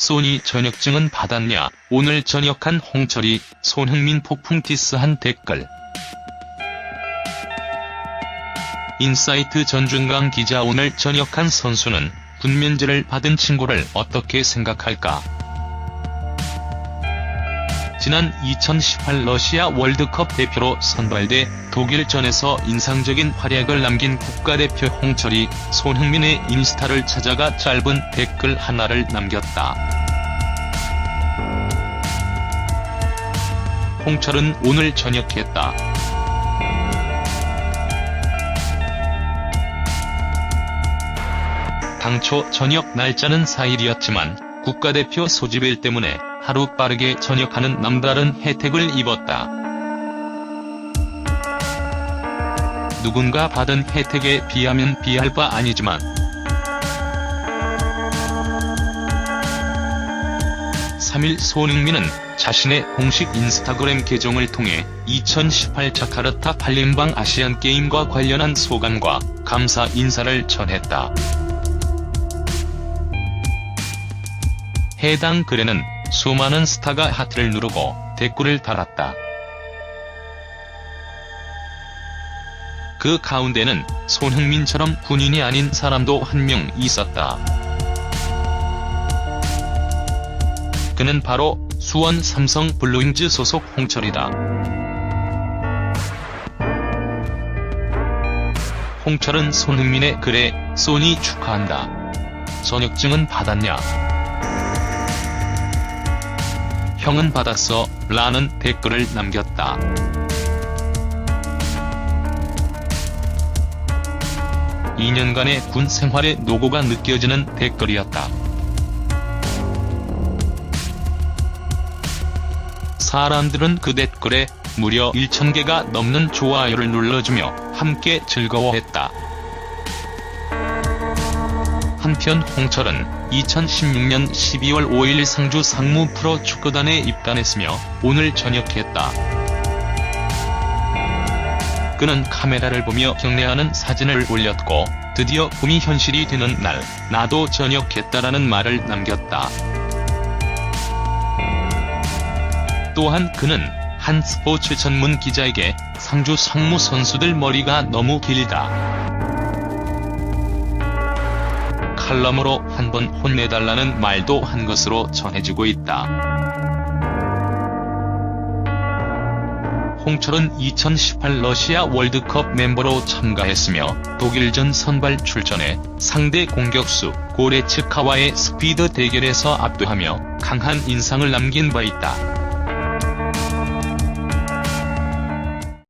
소니 전역증은 받았냐? 오늘 전역한 홍철이 손흥민 폭풍 디스한 댓글. 인사이트 전준강 기자 오늘 전역한 선수는 군면제를 받은 친구를 어떻게 생각할까? 지난 2018 러시아 월드컵 대표로 선발돼 독일전에서 인상적인 활약을 남긴 국가대표 홍철이 손흥민의 인스타를 찾아가 짧은 댓글 하나를 남겼다. 홍철은 오늘 전역했다. 당초 전역 날짜는 4일이었지만 국가대표 소집일 때문에 하루 빠르게 전역하는 남다른 혜택을 입었다. 누군가 받은 혜택에 비하면 비할 바 아니지만 3일 손흥민은 자신의 공식 인스타그램 계정을 통해 2018 자카르타 팔렘방 아시안게임과 관련한 소감과 감사 인사를 전했다. 해당 글에는 수많은 스타가 하트를 누르고 댓글을 달았다. 그 가운데는 손흥민처럼 군인이 아닌 사람도 한 명 있었다. 그는 바로 수원 삼성 블루잉즈 소속 홍철이다. 홍철은 손흥민의 글에 소니 축하한다. 전역증은 받았냐? 형은 받았어 라는 댓글을 남겼다. (2 년간의 군 생활의 노고가 느껴지는 댓글이었다. 사람들은 그 댓글에 무려 1,000개가 넘는 좋아요를 눌러주며 함께 즐거워했다. 한편 홍철은 2016년 12월 5일 상주 상무 프로 축구단에 입단했으며 오늘 전역했다. 그는 카메라를 보며 경례하는 사진을 올렸고 드디어 꿈이 현실이 되는 날 나도 전역했다라는 말을 남겼다. 또한 그는 한 스포츠 전문 기자에게 상주 상무 선수들 머리가 너무 길다. 칼럼으로 한 번 혼내달라는 말도 한 것으로 전해지고 있다. 홍철은 2018 러시아 월드컵 멤버로 참가했으며 독일전 선발 출전해 상대 공격수 고레츠카와의 스피드 대결에서 압도하며 강한 인상을 남긴 바 있다.